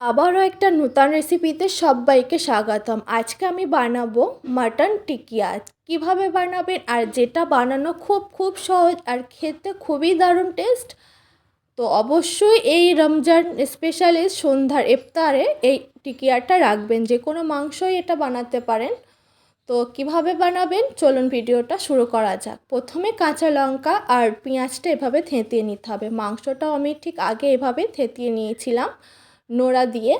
আবারও একটা নূতন রেসিপিতে সবাইকে স্বাগতম। আজকে আমি বানাবো মাটন টিকিয়া। কীভাবে বানাবেন আর যেটা বানানো খুব খুব সহজ আর খেতে খুবই দারুণ টেস্ট তো অবশ্যই এই রমজান স্পেশালি সন্ধ্যার ইফতারে এই টিকিয়াটা রাখবেন। যে কোনো মাংসই এটা বানাতে পারেন। তো কীভাবে বানাবেন? চলুন ভিডিওটা শুরু করা যাক। প্রথমে কাঁচা লঙ্কা আর পেঁয়াজটা এভাবে থেঁতিয়ে নিতে হবে। মাংসটাও আমি ঠিক আগে এভাবে থেঁতিয়ে নিয়েছিলাম। নোড়া দিয়ে।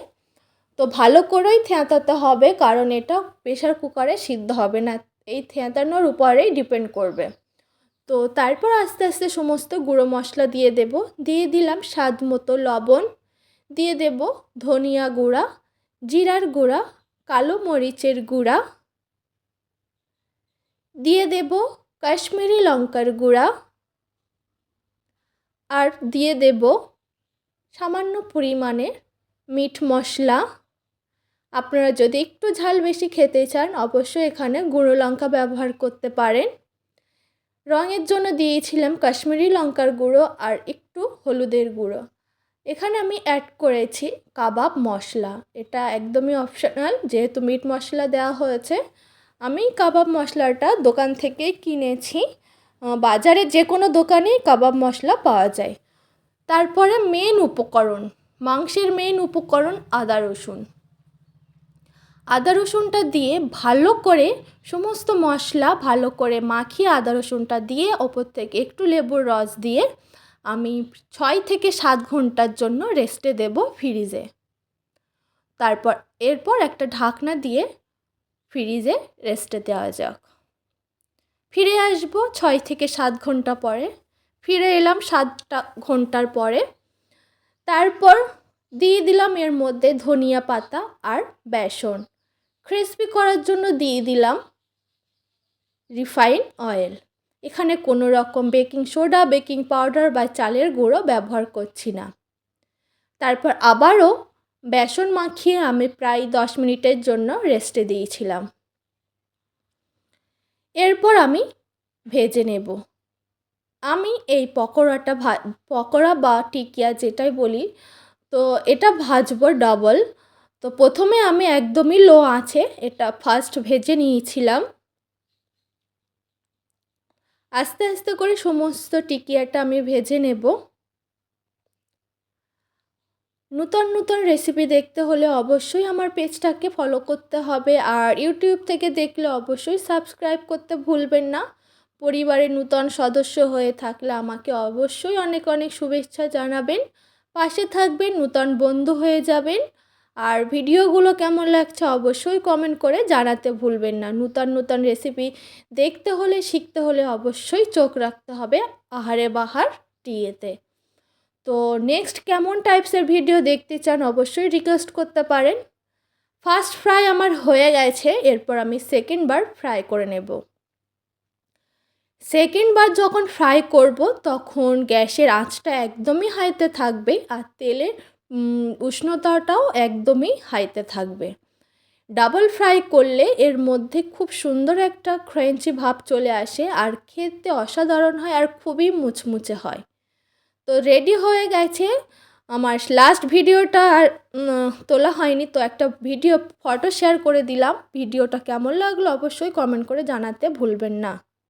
তো ভালো করেই থেঁতাতে হবে কারণ এটা প্রেশার কুকারে সিদ্ধ হবে না। এই থেঁতানোর উপরেই ডিপেন্ড করবে। তো তারপর আস্তে আস্তে সমস্ত গুঁড়ো মশলা দিয়ে দেব। দিয়ে দিলাম স্বাদ মতো লবণ। দিয়ে দেব ধনিয়া গুঁড়া, জিরার গুঁড়া, কালো মরিচের গুঁড়া। দিয়ে দেব কাশ্মীরি লঙ্কার গুঁড়া। আর দিয়ে দেব সামান্য পরিমাণে মিট মশলা। আপনারা যদি একটু ঝাল বেশি খেতে চান, অবশ্যই এখানে গুঁড়ো লঙ্কা ব্যবহার করতে পারেন। রঙের জন্য দিয়েছিলাম কাশ্মীরি লঙ্কার গুঁড়ো আর একটু হলুদের গুঁড়ো। এখানে আমি অ্যাড করেছি কাবাব মশলা। এটা একদমই অপশনাল যেহেতু মিট মশলা দেওয়া হয়েছে। আমি কাবাব মশলাটা দোকান থেকেই কিনেছি। বাজারে যে কোনো দোকানেই কাবাব মশলা পাওয়া যায়। তারপরে মেন উপকরণ। মাংসের মেন উপকরণ আদা রসুন। আদা রসুনটা দিয়ে ভালো করে সমস্ত মশলা ভালো করে মাখিয়ে আদা রসুনটা দিয়ে ওপর থেকে একটু লেবুর রস দিয়ে আমি ছয় থেকে সাত ঘণ্টার জন্য রেস্টে দেব ফ্রিজে। তারপর এরপর একটা ঢাকনা দিয়ে ফ্রিজে রেস্টে দেওয়া যাক। ফিরে আসব ছয় থেকে সাত ঘণ্টা পরে। ফিরে এলাম সাতটা ঘণ্টার পরে। তারপর দিয়ে দিলাম এর মধ্যে ধনিয়া পাতা আর বেসন। ক্রিসপি করার জন্য দিয়ে দিলাম রিফাইন অয়েল এখানে কোনো রকম বেকিং সোডা বেকিং পাউডার বা চালের গুঁড়ো ব্যবহার করছি না। তারপর আবারও বেসন মাখিয়ে আমি প্রায় দশ মিনিটের জন্য রেস্টে দিয়েছিলাম। এরপর আমি ভেজে নেব। আমি এই পকোড়াটা ভা, পকোড়া বা টিকিয়া যেটাই বলি, তো এটা ভাজবো ডবল তো প্রথমে আমি একদমই লো আছে এটা ফার্স্ট ভেজে নিয়েছিলাম। আস্তে আস্তে করে সমস্ত টিকিয়াটা আমি ভেজে নেব। নূতন নূতন রেসিপি দেখতে হলে অবশ্যই আমার পেজটাকে ফলো করতে হবে, আর ইউটিউব থেকে দেখলে অবশ্যই সাবস্ক্রাইব করতে ভুলবেন না। পরিবারের নূতন সদস্য হয়ে থাকলে আমাকে অবশ্যই অনেক অনেক শুভেচ্ছা জানাবেন। পাশে থাকবেন, নূতন বন্ধু হয়ে যাবেন। আর ভিডিওগুলো কেমন লাগছে অবশ্যই কমেন্ট করে জানাতে ভুলবেন না। নূতন নূতন রেসিপি দেখতে হলে, শিখতে হলে অবশ্যই চোখ রাখতে হবে আহারে বাহার টিয়েতে। তো নেক্সট কেমন টাইপসের ভিডিও দেখতে চান অবশ্যই রিকোয়েস্ট করতে পারেন। ফার্স্ট ফ্রাই আমার হয়ে গেছে, এরপর আমি সেকেন্ড বার ফ্রাই করে নেব। সেকেন্ড বার যখন ফ্রাই করব, তখন গ্যাসের আঁচটা একদমই হাইতে থাকবে আর তেলের উষ্ণতাটাও একদমই হাইতে থাকবে। ডাবল ফ্রাই করলে এর মধ্যে খুব সুন্দর একটা ক্রেঞ্চি ভাব চলে আসে আর খেতে অসাধারণ হয় আর খুবই মুচমুচে হয়। তো রেডি হয়ে গেছে। আমার লাস্ট ভিডিওটা আর তোলা হয়নি, তো একটা ভিডিও ফটো শেয়ার করে দিলাম। ভিডিওটা কেমন লাগল অবশ্যই কমেন্ট করে জানাতে ভুলবেন না।